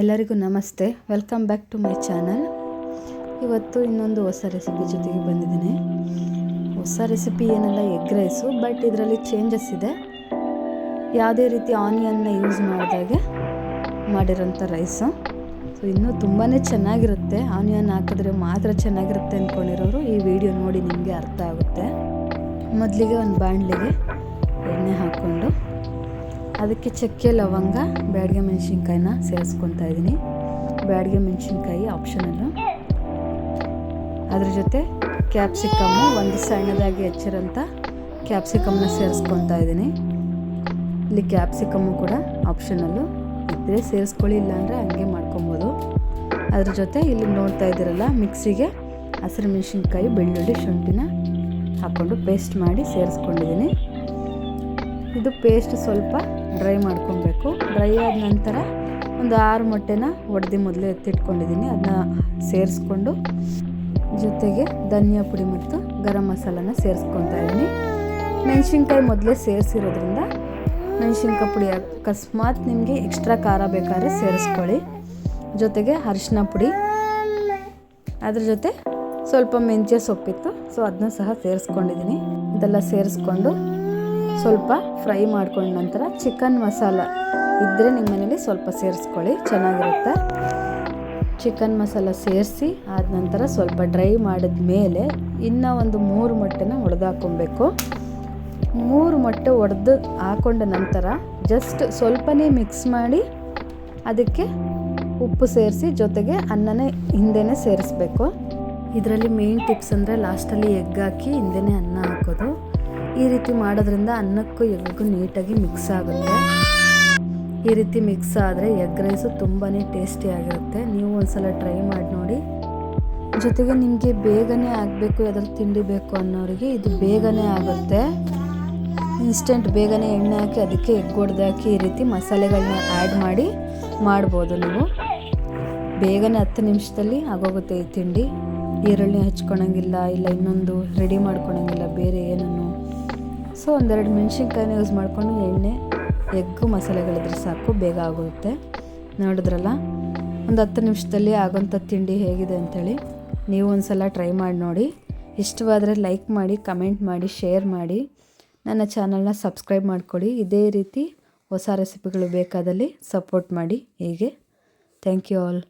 ಎಲ್ಲರಿಗೂ ನಮಸ್ತೆ. Welcome back to my channel ಇವತ್ತು ಇನ್ನೊಂದು ಹೊಸ ರೆಸಿಪಿ ಜೊತೆಗೆ ಬಂದಿದ್ದೀನಿ. ಹೊಸ ರೆಸಿಪಿ ಏನೆಲ್ಲ ಎಗ್ ರೈಸು ಬಟ್ ಇದರಲ್ಲಿ ಚೇಂಜಸ್ ಇದೆ. ಯಾವುದೇ ರೀತಿ ಆನಿಯನ್ನ ಯೂಸ್ ಮಾಡಿದಾಗೆ ಮಾಡಿರೋಂಥ ರೈಸು ಸೊ ಇನ್ನೂ ತುಂಬಾ ಚೆನ್ನಾಗಿರುತ್ತೆ. ಆನಿಯನ್ ಹಾಕಿದ್ರೆ ಮಾತ್ರ ಚೆನ್ನಾಗಿರುತ್ತೆ ಅಂದ್ಕೊಂಡಿರೋರು ಈ ವಿಡಿಯೋ ನೋಡಿ ನಿಮಗೆ ಅರ್ಥ ಆಗುತ್ತೆ. ಮೊದಲಿಗೆ ಒಂದು ಬಾಣಲಿಗೆ ಎಣ್ಣೆ ಹಾಕ್ಕೊಂಡು ಅದಕ್ಕೆ ಚಕ್ಕೆ, ಲವಂಗ, ಬ್ಯಾಡಿಗೆ ಮೆಣಸಿನ್ಕಾಯಿನ ಸೇರಿಸ್ಕೊತಾ ಇದ್ದೀನಿ ಬ್ಯಾಡಿಗೆ ಮೆಣಸಿನ್ಕಾಯಿ ಆಪ್ಷನಲ್ಲು ಅದ್ರ ಜೊತೆ ಕ್ಯಾಪ್ಸಿಕಮ್ಮು ಒಂದು ಸಣ್ಣದಾಗಿ ಹೆಚ್ಚಿರೋಂಥ ಕ್ಯಾಪ್ಸಿಕಮ್ನ ಸೇರಿಸ್ಕೊತಾ ಇದ್ದೀನಿ ಇಲ್ಲಿ ಕ್ಯಾಪ್ಸಿಕಮ್ಮು ಕೂಡ ಆಪ್ಷನಲ್ಲು ಇದ್ದರೆ ಸೇರಿಸ್ಕೊಳ್ಳಿ, ಇಲ್ಲಾಂದರೆ ಹಂಗೆ ಮಾಡ್ಕೊಬೋದು. ಅದ್ರ ಜೊತೆ ಇಲ್ಲಿ ನೋಡ್ತಾ ಇದ್ದೀರಲ್ಲ, ಮಿಕ್ಸಿಗೆ ಹಸಿರು ಮೆಣಸಿನ್ಕಾಯಿ, ಬೆಳ್ಳುಳ್ಳಿ, ಶುಂಠಿನ ಹಾಕ್ಕೊಂಡು ಪೇಸ್ಟ್ ಮಾಡಿ ಸೇರಿಸ್ಕೊಂಡಿದ್ದೀನಿ ಇದು ಪೇಸ್ಟ್ ಸ್ವಲ್ಪ ಡ್ರೈ ಮಾಡ್ಕೊಬೇಕು. ಡ್ರೈ ಆದ ನಂತರ ಒಂದು ಆರು ಮೊಟ್ಟೆನ ಒಡೆದು ಮೊದಲೇ ಎತ್ತಿಟ್ಕೊಂಡಿದ್ದೀನಿ. ಅದನ್ನ ಸೇರಿಸ್ಕೊಂಡು ಜೊತೆಗೆ ಧನಿಯಾ ಪುಡಿ ಮತ್ತು ಗರಂ ಮಸಾಲನ ಸೇರಿಸ್ಕೊತಾ ಇದ್ದೀನಿ. ಮೆಣಸಿನ್ಕಾಯಿ ಮೊದಲೇ ಸೇರಿಸಿರೋದ್ರಿಂದ ಮೆಣಸಿನ್ಕಾಯಿ ಪುಡಿ ಅಕಸ್ಮಾತ್ ನಿಮಗೆ ಎಕ್ಸ್ಟ್ರಾ ಖಾರ ಬೇಕಾದ್ರೆ ಸೇರಿಸ್ಕೊಳ್ಳಿ. ಜೊತೆಗೆ ಅರಿಶಿನ ಪುಡಿ. ಅದ್ರ ಜೊತೆ ಸ್ವಲ್ಪ ಮೆಂತ್ಯ ಸೊಪ್ಪಿತ್ತು. ಸೊ ಅದನ್ನ ಸಹ ಸೇರಿಸ್ಕೊಂಡಿದ್ದೀನಿ. ಇದೆಲ್ಲ ಸೇರಿಸ್ಕೊಂಡು ಸ್ವಲ್ಪ ಫ್ರೈ ಮಾಡ್ಕೊಂಡ ನಂತರ ಚಿಕನ್ ಮಸಾಲ ಇದ್ದರೆ ನಿಮ್ಮ ಮನೇಲಿ ಸ್ವಲ್ಪ ಸೇರಿಸ್ಕೊಳ್ಳಿ, ಚೆನ್ನಾಗಿರುತ್ತೆ. ಚಿಕನ್ ಮಸಾಲ ಸೇರಿಸಿ ಆದ ನಂತರ ಸ್ವಲ್ಪ ಡ್ರೈ ಮಾಡಿದ ಮೇಲೆ ಇನ್ನೂ ಒಂದು ಮೂರು ಮೊಟ್ಟೆನ ಒಡೆದಾಕೊಬೇಕು ಮೂರು ಮೊಟ್ಟೆ ಒಡೆದು ಹಾಕೊಂಡ ನಂತರ ಜಸ್ಟ್ ಸ್ವಲ್ಪನೇ ಮಿಕ್ಸ್ ಮಾಡಿ ಅದಕ್ಕೆ ಉಪ್ಪು ಸೇರಿಸಿ ಜೊತೆಗೆ ಅನ್ನನೇ ಹಿಂದೆನೇ ಸೇರಿಸ್ಬೇಕು. ಇದರಲ್ಲಿ ಮೇನ್ ಟಿಪ್ಸ್ ಅಂದರೆ ಲಾಸ್ಟಲ್ಲಿ ಎಗ್ ಹಾಕಿ ಹಿಂದೆನೇ ಅನ್ನ ಹಾಕೋದು. ಈ ರೀತಿ ಮಾಡೋದ್ರಿಂದ ಅನ್ನಕ್ಕೂ ಎಗ್ಗೂ ನೀಟಾಗಿ ಮಿಕ್ಸ್ ಆಗುತ್ತೆ. ಈ ರೀತಿ ಮಿಕ್ಸ್ ಆದರೆ ಎಗ್ ರೈಸು ತುಂಬಾ ಟೇಸ್ಟಿಯಾಗಿರುತ್ತೆ ನೀವು ಒಂದ್ಸಲ ಟ್ರೈ ಮಾಡಿ ನೋಡಿ. ಜೊತೆಗೆ ನಿಮಗೆ ಬೇಗನೆ ಆಗಬೇಕು, ಯಾವ್ದಾದ್ರು ತಿಂಡಿ ಬೇಕು ಅನ್ನೋರಿಗೆ ಇದು ಬೇಗನೆ ಆಗುತ್ತೆ. ಇನ್ಸ್ಟೆಂಟ್ ಬೇಗನೆ ಎಣ್ಣೆ ಹಾಕಿ ಅದಕ್ಕೆ ಎಗ್ ಹೊಡೆದಾಕಿ ಈ ರೀತಿ ಮಸಾಲೆಗಳನ್ನ ಆ್ಯಡ್ ಮಾಡಿ ಮಾಡ್ಬೋದು ನೀವು. ಬೇಗನೆ ಹತ್ತು ನಿಮಿಷದಲ್ಲಿ ಆಗೋಗುತ್ತೆ ಈ ತಿಂಡಿ. ಈರುಳ್ಳಿ ಹಚ್ಕೊಳಂಗಿಲ್ಲ, ಇಲ್ಲ ಇನ್ನೊಂದು ರೆಡಿ ಮಾಡ್ಕೊಳಂಗಿಲ್ಲ, ಬೇರೆ ಏನನ್ನು ಸೊ ಒಂದೆರಡು ಮೆಣಸಿನ್ಕಾಯಿನ ಯೂಸ್ ಮಾಡಿಕೊಂಡು ಎಣ್ಣೆ, ಎಗ್ಗು ಮಸಾಲೆಗಳಿದ್ರೆ ಸಾಕು, ಬೇಗ ಆಗುತ್ತೆ ನೋಡಿದ್ರಲ್ಲ? ಒಂದು ಹತ್ತು ನಿಮಿಷದಲ್ಲಿ ಆಗೋಂಥ ತಿಂಡಿ ಹೇಗಿದೆ ಅಂಥೇಳಿ ನೀವು ಒಂದು ಸಲ ಟ್ರೈ ಮಾಡಿ ನೋಡಿ. ಇಷ್ಟವಾದರೆ ಲೈಕ್ ಮಾಡಿ, ಕಮೆಂಟ್ ಮಾಡಿ, ಶೇರ್ ಮಾಡಿ. ನನ್ನ ಚಾನಲ್ನ ಸಬ್ಸ್ಕ್ರೈಬ್ ಮಾಡಿಕೊಡಿ. ಇದೇ ರೀತಿ ಹೊಸ ರೆಸಿಪಿಗಳು ಬೇಕಾದಲ್ಲಿ ಸಪೋರ್ಟ್ ಮಾಡಿ. ಹೀಗೆ. Thank you all.